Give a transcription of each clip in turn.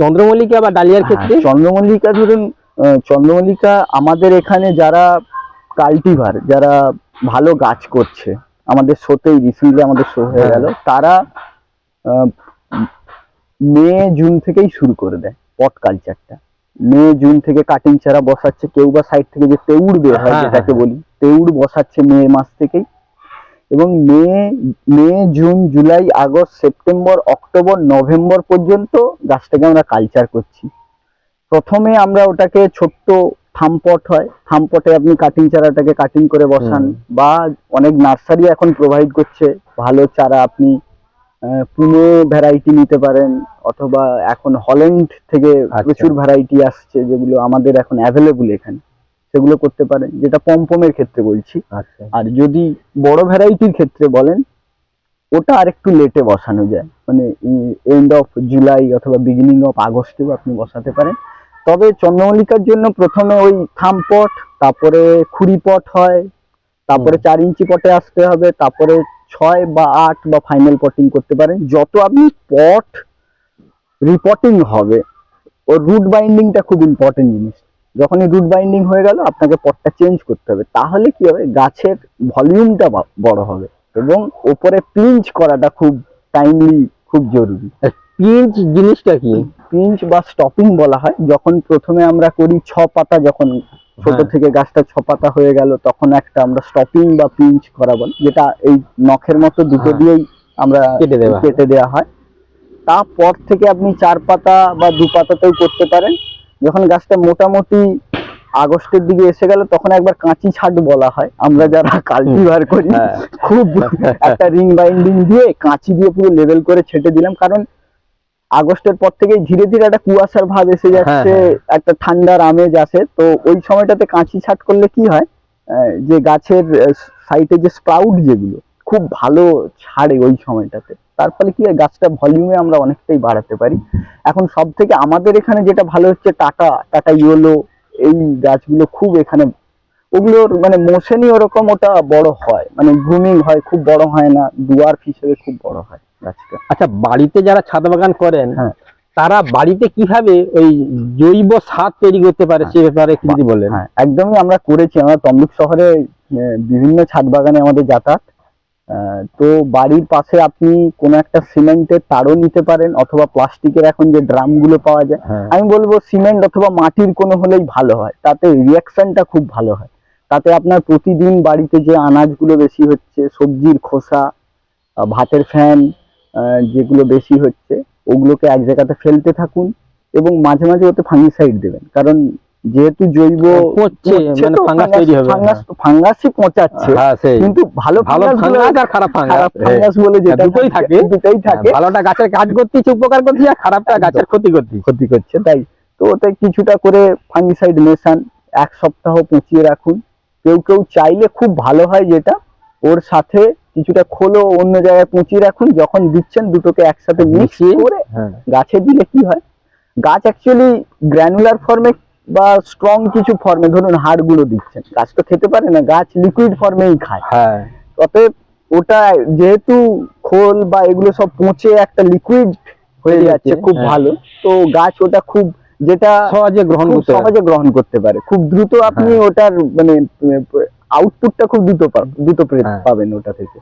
চন্দ্রমল্লিকা বা ডালিয়ার ক্ষেত্রে হ্যাঁ, চন্দ্রমল্লিকা ধরুন চন্দ্রমল্লিকা আমাদের এখানে যারা কাল্টিভার যারা ভালো গাছ করছে আমাদের শোতেই রিসেন্টলি আমাদের শো হয়ে হ্যাঁ। গেল তারা আহ, মে জুন থেকেই শুরু করে দেয় পট কালচারটা মে জুন থেকে কাটিং চারা বসাচ্ছে কেউ বা সাইড থেকে যে তেউড় বের হয় হ্যাঁ, যেটাকে। বলি তেউড় বসাচ্ছে মে মাস থেকেই এবং May May June July August September October November পর্যন্ত গাছটাকে আমরা কালচার করছি। প্রথমে আমরা ওটাকে ছোট্ট থামপট হয়। থামপটে আপনি কাটিং চারাটাকে কাটিং করে বসান বা অনেক নার্সারি এখন প্রোভাইড করছে। ভালো চারা আপনি পুনে ভ্যারাইটি নিতে পারেন অথবা এখন হল্যান্ড থেকে আচ্ছা। প্রচুর ভ্যারাইটি আসছে যেগুলো আমাদের এখন অ্যাভেলেবল এখানে। সেগুলো করতে পারেন যেটা পমপমের ক্ষেত্রে বলছি। আচ্ছা। আর যদি বড় ভ্যারাইটির ক্ষেত্রে বলেন ওটা আর একটু লেটে বসানো যায়। মানে এন্ড অফ জুলাই অথবা বিগিনিং অফ আগস্টেও আপনি বসাতে পারেন। তবে চন্দ্রমল্লিকার জন্য প্রথমে ওই থাম পট তারপরে খুঁড়ি পট হয় তারপরে চার ইঞ্চি পটে আসতে হবে তারপরে ছয় বা আট বা ফাইনাল পটিং করতে পারেন। যত আপনি পট রিপোর্টিং হবে ওর রুট বাইন্ডিংটা খুব ইম্পর্টেন্ট জিনিস। যখনই রুট বাইন্ডিং হয়ে গেল আপনাকে পটটা চেঞ্জ করতে হবে। তাহলে কি হবে? গাছের ভলিউমটা বড় হবে এবং ওপরে পিঞ্চ করাটা খুব টাইমলি খুব জরুরি। পিঞ্চ জিনিসটা কি? পিঞ্চ বা স্টপিং বলা হয় যখন প্রথমে আমরা করি ছ পাতা যখন ছোট হ্যাঁ। থেকে গাছটা ছ পাতা হয়ে গেল তখন একটা আমরা স্টপিং বা পিঞ্চ করা বলি যেটা এই নখের মতো দুটো হ্যাঁ। দিয়েই আমরা কেটে দেওয়া। কেটে দেওয়া হয়। তারপর থেকে আপনি চার পাতা বা দু পাতাতেও করতে পারেন। যখন গাছটা মোটামুটি আগস্টের দিকে এসে গেল তখন একবার কাঁচি ছাট বলা হয়। আমরা যারা কাল্টিভার করি হ্যাঁ। খুব একটা রিং বাইন্ডিং দিয়ে কাঁচি দিয়ে পুরো লেভেল করে ছেটে দিলাম। কারণ আগস্টের পর থেকেই ধীরে ধীরে একটা কুয়াশার ভাব এসে যাচ্ছে হ্যাঁ। একটা ঠান্ডার আমেজ আসে। তো ওই সময়টাতে কাঁচি ছাট করলে কি হয়? আহ, যে গাছের সাইডে যে স্প্রাউট যেগুলো খুব ভালো ছাড়ে ওই সময়টাতে। তার ফলে কি হয় গাছটা ভলিউমে আমরা অনেকটাই বাড়াতে পারি। এখন সব থেকে আমাদের এখানে যেটা ভালো হচ্ছে টাটা। টাটা ইয়েলো এই গাছগুলো খুব এখানে ওগুলোর মানে মোশনই ওরকম ওটা বড় হয়। মানে গ্রুমিং হয় খুব বড় হয় না ডুয়ার্ফ হিসেবে খুব বড় হয় গাছটা। আচ্ছা বাড়িতে যারা ছাদ বাগান করেন হ্যাঁ। তারা বাড়িতে কীভাবে ওই জৈব সার তৈরি করতে পারে সে ব্যাপারে একটু যদি বলেন। হ্যাঁ একদমই আমরা করেছি। আমরা তমলুক শহরে বিভিন্ন ছাদ বাগানে আমাদের যাতায়াত। তো বাড়ির পাশে আপনি কোনো একটা সিমেন্টের তারও নিতে পারেন অথবা প্লাস্টিকের এখন যে ড্রামগুলো পাওয়া যায় হ্যাঁ। আমি বলব সিমেন্ট অথবা মাটির কোনো হলেই ভালো হয় তাতে রিয়াকশনটা খুব ভালো হয়। তাতে আপনার প্রতিদিন বাড়িতে যে আনাজগুলো বেশি হচ্ছে সবজির খোসা ভাতের ফ্যান যেগুলো বেশি হচ্ছে ওগুলোকে এক জায়গাতে ফেলতে থাকুন এবং মাঝে মাঝে ওতে ফাঙ্গিসাইড দেবেন। কারণ যেহেতু জৈব পচছে, মানে ফাঙ্গাস তৈরি হবে, ফাঙ্গাস ফাঙ্গাসই পচাচ্ছে। হ্যাঁ সেই। কিন্তু ভালো ভালো ফাঙ্গাস আর খারাপ ফাঙ্গাস ফাঙ্গাস বলে যেটা দুটোই থাকে। দুটোই থাকে। হ্যাঁ, ভালোটা গাছের কাজ করতেছে উপকার করছে আর খারাপটা গাছের ক্ষতি করতেছে ক্ষতি করছে তাই। তো ওতে কিছুটা করে ফাঙ্গিসাইড মেশান এক সপ্তাহ পচিয়ে রাখুন। কেউ কেউ চাইলে খুব ভালো হয় যেটা। ওর সাথে কিছুটা খোলো অন্য জায়গায় পচিয়ে রাখুন। যখন দিচ্ছেন দুটোকে একসাথে মিক্স মিশিয়ে? করে হ্যাঁ। গাছে দিলে কি হয়? গাছ অ্যাকচুয়ালি গ্র্যানুলার ফর্মে বা স্ট্রং কিছু ফর্মে ধরুন হাড়গুলো দিচ্ছেন। গাছ তো খেতে পারে না গাছ লিকুইড ফর্মেই খায়। হ্যাঁ। অতএব ওটা যেহেতু খোল বা এগুলো সব পচে একটা লিকুইড হয়ে যাচ্ছে খুব হ্যাঁ। ভালো। তো গাছ ওটা খুব যেটা সহজে গ্রহণ করতে সহজে গ্রহণ করতে পারে। খুব দ্রুত আপনি হ্যাঁ। ওটার মানে আউটপুটটা খুব দ্রুত দ্রুত হ্যাঁ। পাবেন ওটা থেকে।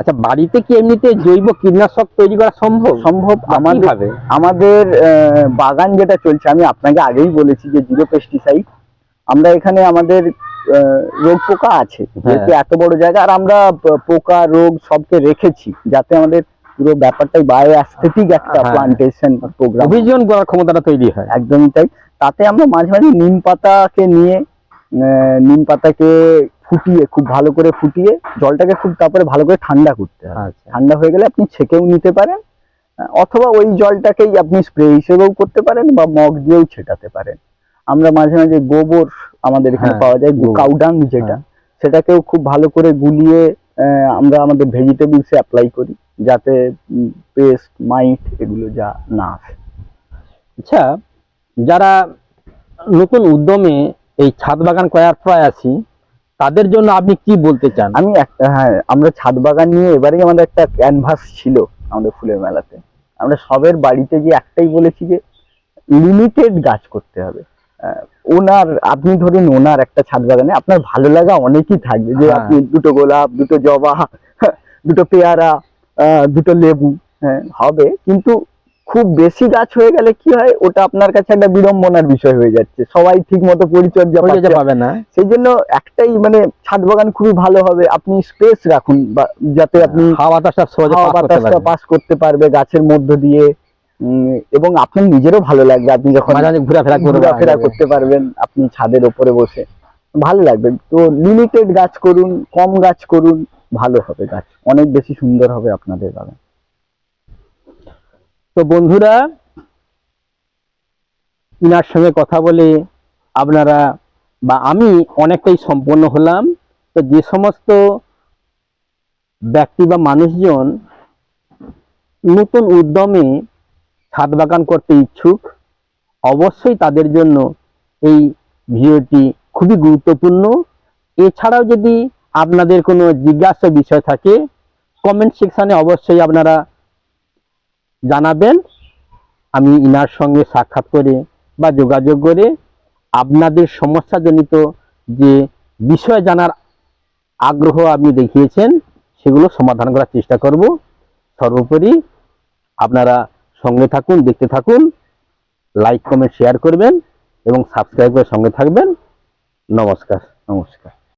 আচ্ছা বাড়িতে কি এমনিতে জৈব কীটনাশক তৈরি করা সম্ভব? সম্ভব আমাদের আমাদের বাগান যেটা চলছে আমি আপনাকে আগেই বলেছি যে জিরো পেস্টিসাইড আমরা এখানে আমাদের রোগ পোকা আছে যেহেতু এত বড় জায়গা আর আমরা পোকা রোগ সবকে রেখেছি যাতে আমাদের পুরো ব্যাপারটাই বায়ো অ্যাস্থেটিক একটা হ্যাঁ। প্লান্টেশন প্রোগ্রাম অভিযোজন করার ক্ষমতাটা তৈরি হয়। একদমই তাই। তাতে আমরা মাঝে মাঝে নিম পাতাকে নিয়ে নিম পাতাকে ফুটিয়ে খুব ভালো করে ফুটিয়ে জলটাকে খুব তারপরে ভালো করে ঠান্ডা করতে হবে আচ্ছা ঠান্ডা হয়ে গেলে আপনি ছেঁকেও নিতে পারেন অথবা ওই জলটাকেই আপনি স্প্রে হিসেবেও করতে পারেন বা মগ দিয়েও ছেটাতে পারেন আমরা মাঝে মাঝে গোবর আমাদের এখানে হ্যাঁ, পাওয়া যায়। কাউডাং যেটা হ্যাঁ। সেটাকেও খুব ভালো করে গুলিয়ে আমরা আমাদের ভেজিটেবলসে অ্যাপ্লাই করি যাতে পেস্ট মাইট এগুলো যা না আসে আচ্ছা যারা নতুন উদ্যমে এই ছাদ বাগান করার প্রয়াসী তাদের জন্য আপনি কি বলতে চান? আমি একটা হ্যাঁ আমরা ছাদ বাগান নিয়ে এবারেই আমাদের একটা ক্যানভাস ছিল আমাদের ফুলের মেলাতে। আমরা সবের বাড়িতে যে একটাই বলেছি যে লিমিটেড গাছ করতে হবে। ওনার আপনি ধরুন ওনার একটা ছাদ বাগানে আপনার ভালো লাগা অনেকই থাকবে যে হ্যাঁ। আপনি দুটো গোলাপ দুটো জবা দুটো পেয়ারা আহ, দুটো লেবু হ্যাঁ হবে। কিন্তু খুব বেশি গাছ হয়ে গেলে কি হয় ওটা আপনার কাছে একটা বিড়ম্বনার বিষয় হয়ে যাচ্ছে। সবাই ঠিক মতো পরিচর্যা পাবে না। সেই জন্য একটাই মানে ছাদ বাগান খুবই ভালো হবে আপনি স্পেস রাখুন যাতে আপনি হাওয়া বাতাসটা পাস করতে পারবে গাছের মধ্য দিয়ে। এবং আপনার নিজেরও ভালো লাগবে আপনি যখন ঘোরাফেরা ঘোরাফেরা করতে পারবেন আপনি ছাদের ওপরে বসে। ভালো লাগবে। তো লিমিটেড গাছ করুন কম গাছ করুন ভালো হবে গাছ। অনেক বেশি সুন্দর হবে আপনাদের বাগান। তো বন্ধুরা, ইনার সঙ্গে কথা বলে আপনারা বা আমি অনেকটাই সম্পন্ন হলাম। তো যে সমস্ত ব্যক্তি বা মানুষজন নতুন উদ্যমে ছাদ বাগান করতে ইচ্ছুক, অবশ্যই তাদের জন্য এই ভিডিওটি খুবই গুরুত্বপূর্ণ। এছাড়াও যদি আপনাদের কোনো জিজ্ঞাসা বিষয় থাকে কমেন্ট সেকশনে অবশ্যই আপনারা জানাবেন। আমি ইনার সঙ্গে সাক্ষাৎ করে বা যোগাযোগ করে আপনাদের সমস্যাজনিত যে বিষয় জানার আগ্রহ আপনি দেখিয়েছেন, সেগুলো সমাধান করার চেষ্টা করব। সর্বোপরি আপনারা সঙ্গে থাকুন, দেখতে থাকুন, লাইক, কমেন্ট, শেয়ার করবেন এবং সাবস্ক্রাইব করে সঙ্গে থাকবেন। নমস্কার। নমস্কার।